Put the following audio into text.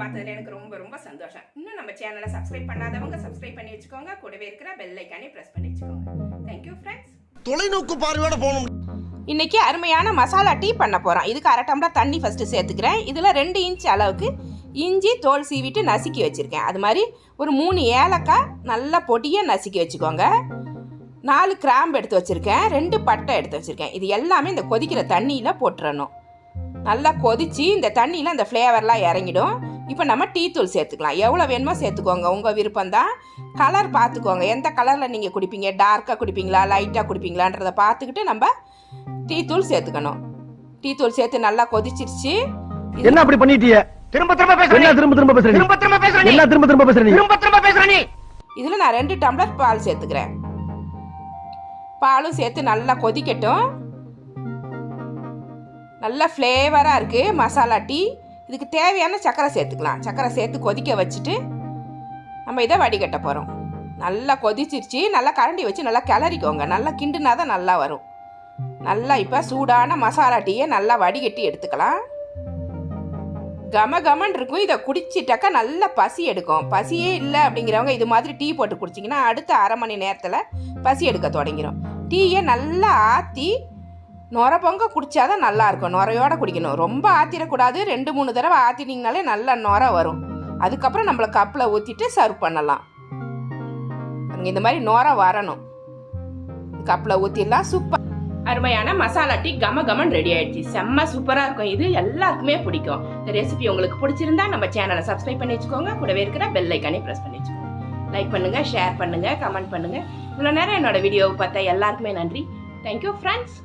பார்த்ததுல எனக்கு ரொம்ப ரொம்ப சந்தோஷம். இன்னும் நம்ம சேனலை சப்ஸ்கிரைப் பண்ணாதவங்க சப்ஸ்கிரைப் பண்ணி வச்சுக்கோங்க. கூடவே இருக்கிற பெல் ஐக்கானே ப்ரெஸ் பண்ணி வச்சுக்கோங்க. தேங்க்யூ ஃப்ரெண்ட்ஸ் தொலைநோக்கு பார்வையோட போகணும். இன்னைக்கு அருமையான மசாலா டீ பண்ண போகிறோம் இதுக்கு அரை டம்ளர் தண்ணி ஃபஸ்ட்டு சேர்த்துக்கிறேன். இதில் ரெண்டு இன்ச் அளவுக்கு இஞ்சி தோல் சீவிட்டு நசுக்கி வச்சுருக்கேன். அது மாதிரி ஒரு மூணு ஏலக்காய் நல்லா பொடியாக நசுக்கி வச்சுக்கோங்க. நாலு கிராம்பு எடுத்து வச்சுருக்கேன். ரெண்டு பட்டை எடுத்து வச்சுருக்கேன். இது எல்லாமே இந்த கொதிக்கிற தண்ணியில் போட்டுறணும். நல்லா கொதிச்சு இந்த தண்ணியில் அந்த ஃப்ளேவர்லாம் இறங்கிடும். இப்போ நம்ம டீ தூள் சேர்த்துக்கலாம். எவ்வளோ வேணுமோ சேர்த்துக்கோங்க. உங்கள் விருப்பம் தான் கலர் பார்த்துக்கோங்க. எந்த கலரில் நீங்கள் குடிப்பீங்க? டார்க்காக குடிப்பீங்களா? லைட்டாக குடிப்பீங்களான்றதை பார்த்துக்கிட்டு நம்ம டீ தூள் சேர்த்துக்கணும். டீ தூள் சேர்த்து நல்லா கொதிச்சிருச்சு. என்ன அப்படி பண்ணிட்டிய திரும்ப திரும்ப பேசுற என்ன திரும்ப திரும்ப பேசுற நீ? திரும்ப திரும்ப பேசுற நீ என்ன திரும்ப திரும்ப பேசுற நீ? திரும்ப திரும்ப பேசுற நீ. இதில் நான் ரெண்டு டம்ளர் பால் சேர்த்துக்கிறேன். பாலும் சேர்த்து நல்லா கொதிக்கட்டும். நல்ல ஃப்ளேவராக இருக்குது மசாலா டீ. இதுக்கு தேவையான சர்க்கரை சேர்த்துக்கலாம். சர்க்கரை சேர்த்து கொதிக்க வச்சுட்டு நம்ம இதை வடிகட்ட போகிறோம் நல்லா கொதிச்சிருச்சு. நல்லா கரண்டி வச்சு நல்லா கிளறிக்கோங்க. நல்லா கிண்டுனா தான் நல்லா வரும். நல்லா இப்போ சூடான மசாலா டீயை நல்லா வடிகட்டி எடுத்துக்கலாம். கம கமன் இருக்கும். இதை குடிச்சிட்டாக்கா நல்லா பசி எடுக்கும். பசியே இல்லை அப்படிங்கிறவங்க இது மாதிரி டீ போட்டு குடிச்சிங்கன்னா அடுத்த அரை மணி நேரத்தில் பசி எடுக்க தொடங்கிடும் டீயை நல்லா ஆற்றி நுர பொங்க குடித்தா தான் நல்லாயிருக்கும். நுரையோட குடிக்கணும். ரொம்ப ஆற்றிடக்கூடாது ரெண்டு மூணு தடவை ஆற்றினீங்கனாலே நல்லா நுர வரும். அதுக்கப்புறம் நம்மளை கப்பில் ஊற்றிட்டு சர்வ் பண்ணலாம். இந்த மாதிரி நுர வரணும். கப்பில் ஊற்றிடலாம் சூப்பர். அருமையான மசாலா டீ கம கமன் ரெடி ஆயிடுச்சு. செம்ம சூப்பராக இருக்கும். இது எல்லாருக்குமே பிடிக்கும். இந்த ரெசிபி உங்களுக்கு பிடிச்சிருந்தா நம்ம சேனலை சப்ஸ்கிரைப் பண்ணி வச்சுக்கோங்க. கூடவே இருக்கிற பெல் ஐக்கானே ப்ரெஸ் பண்ணி வச்சுக்கோங்க. லைக் பண்ணுங்கள் ஷேர் பண்ணுங்க கமெண்ட் பண்ணுங்க. இவ்வளோ நேரம் என்னோட வீடியோவை பார்த்தா எல்லாருக்குமே நன்றி. Thank you friends